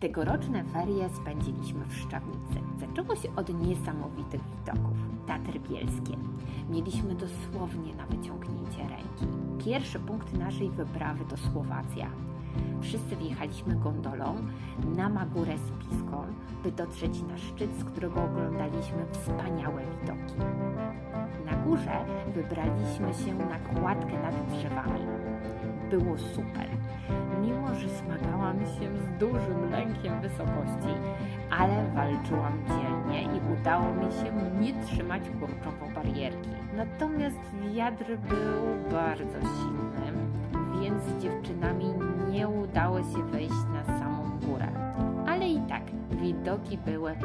Tegoroczne ferie spędziliśmy w Szczawnicy. Zaczęło się od niesamowitych widoków. Tatry Bielskie. Mieliśmy dosłownie na wyciągnięcie ręki. Pierwszy punkt naszej wyprawy to Słowacja. Wszyscy wjechaliśmy gondolą na Magórę Spiską, by dotrzeć na szczyt, z którego oglądaliśmy wspaniałe widoki. Na górze wybraliśmy się na kładkę nad drzewami. Było super. Mimo, że smagałam się z dużym lękiem wysokości, ale walczyłam dzielnie i udało mi się nie trzymać kurczowo barierki. Natomiast wiatr był bardzo silny, więc z dziewczynami nie udało się wejść na samą górę. Ale i tak widoki były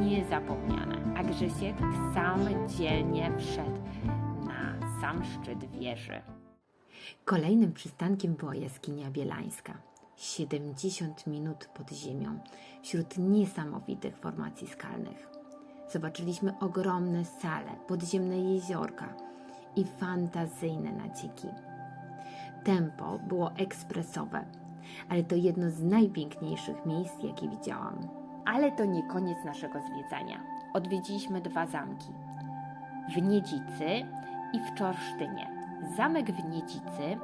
niezapomniane, a Grzesiek sam dzielnie wszedł na sam szczyt wieży. Kolejnym przystankiem była jaskinia bielańska. 70 minut pod ziemią, wśród niesamowitych formacji skalnych. Zobaczyliśmy ogromne sale, podziemne jeziorka i fantazyjne nacieki. Tempo było ekspresowe, ale to jedno z najpiękniejszych miejsc, jakie widziałam. Ale to nie koniec naszego zwiedzania. Odwiedziliśmy dwa zamki. W Niedzicy i w Czorsztynie. Zamek w Niedzicy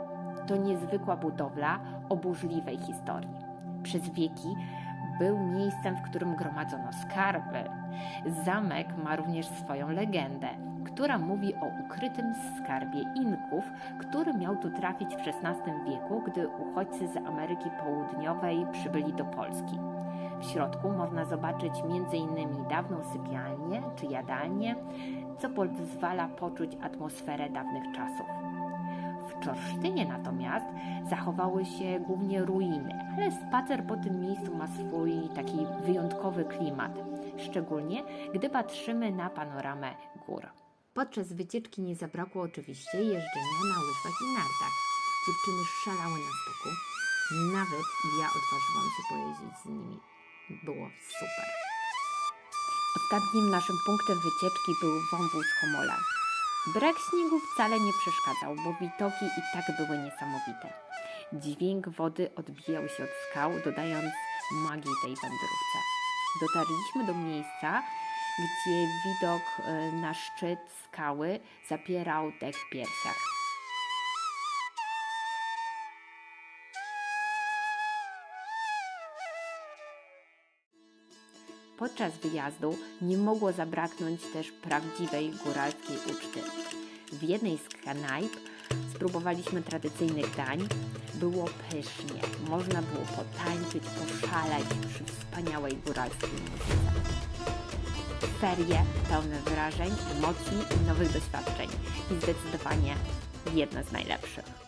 to niezwykła budowla o burzliwej historii. Przez wieki był miejscem, w którym gromadzono skarby. Zamek ma również swoją legendę, która mówi o ukrytym skarbie Inków, który miał tu trafić w XVI wieku, gdy uchodźcy z Ameryki Południowej przybyli do Polski. W środku można zobaczyć m.in. dawną sypialnię czy jadalnię, co pozwala poczuć atmosferę dawnych czasów. W Czorsztynie natomiast zachowały się głównie ruiny, ale spacer po tym miejscu ma swój taki wyjątkowy klimat, szczególnie gdy patrzymy na panoramę gór. Podczas wycieczki nie zabrakło oczywiście jeżdżenia na łyżwach i nartach. Dziewczyny szalały na stoku, nawet ja odważyłam się pojeździć z nimi. Było super. Ostatnim naszym punktem wycieczki był wąwóz Homola. Brak śniegu wcale nie przeszkadzał, bo widoki i tak były niesamowite. Dźwięk wody odbijał się od skał, dodając magii tej wędrówce. Dotarliśmy do miejsca, gdzie widok e, na szczyt skały zapierał dech w piersiach. Podczas wyjazdu nie mogło zabraknąć też prawdziwej góralskiej uczty. W jednej z knajp spróbowaliśmy tradycyjnych dań. Było pysznie. Można było potańczyć, poszaleć przy wspaniałej góralskiej muzyce. Ferie pełne wrażeń, emocji i nowych doświadczeń. I zdecydowanie jedno z najlepszych.